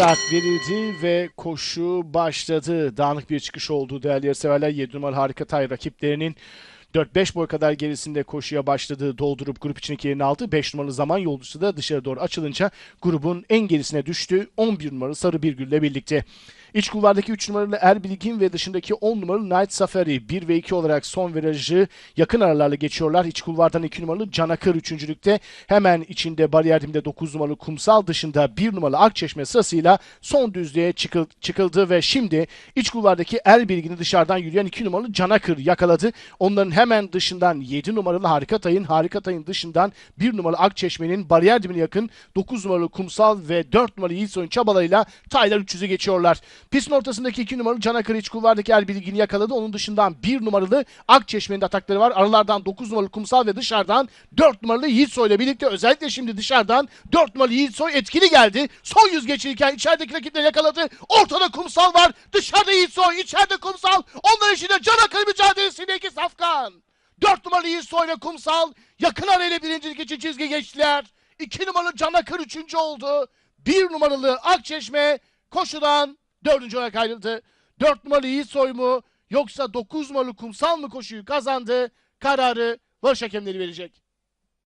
Start verildi ve koşu başladı. Dağınık bir çıkış oldu değerli yarışseverler. 7 numaralı harika tay rakiplerinin 4-5 boy kadar gerisinde koşuya başladı. Doldurup grup içindeki yerini aldı. 5 numaralı zaman yolcusu da dışarı doğru açılınca grubun en gerisine düştü. 11 numaralı Sarı Birgül'le birlikte. İç kulvardaki 3 numaralı Erbilgin ve dışındaki 10 numaralı Night Safari 1 ve 2 olarak son virajı yakın aralarla geçiyorlar. İç kulvardan 2 numaralı Canakır üçüncülükte. Hemen içinde bariyer dibinde 9 numaralı Kumsal dışında 1 numaralı Akçeşme sırasıyla son düzlüğe çıkıl- çıkıldı ve şimdi iç kulvardaki Erbilgin'i dışarıdan yürüyen 2 numaralı Canakır yakaladı. Onların hemen dışından 7 numaralı Harikatay'ın Harikatay'ın dışından 1 numaralı Akçeşme'nin bariyer dibine yakın 9 numaralı Kumsal ve 4 numaralı Yiğitsoy'un çabalarıyla Taylar 300'ü geçiyorlar. Pistin ortasındaki 2 numaralı Canakır iç kulvardaki Erbilgin'i yakaladı. Onun dışından 1 numaralı Akçeşme'nin atakları var. Aralardan 9 numaralı Kumsal ve dışarıdan 4 numaralı Yiğitsoy ile birlikte özellikle şimdi dışarıdan 4 numaralı Yiğitsoy etkili geldi. Son yüz geçirirken içerideki rakipleri yakaladı. Ortada Kumsal var. Dışarıda Yiğitsoy, içeride Kumsal. Onların içinde Canakır mücadelesiyle iki safkan. 4 numaralı Yiğitsoy ile Kumsal yakın arayla birincilik için çizgi geçtiler. 2 numaralı Canakır üçüncü oldu. 1 numaralı Akçeşme koşudan dördüncü olarak ayrıldı. 4 numaralı Yiğitsoy mu yoksa 9 numaralı Kumsal mı koşuyu kazandı? Kararı varış hakemleri verecek.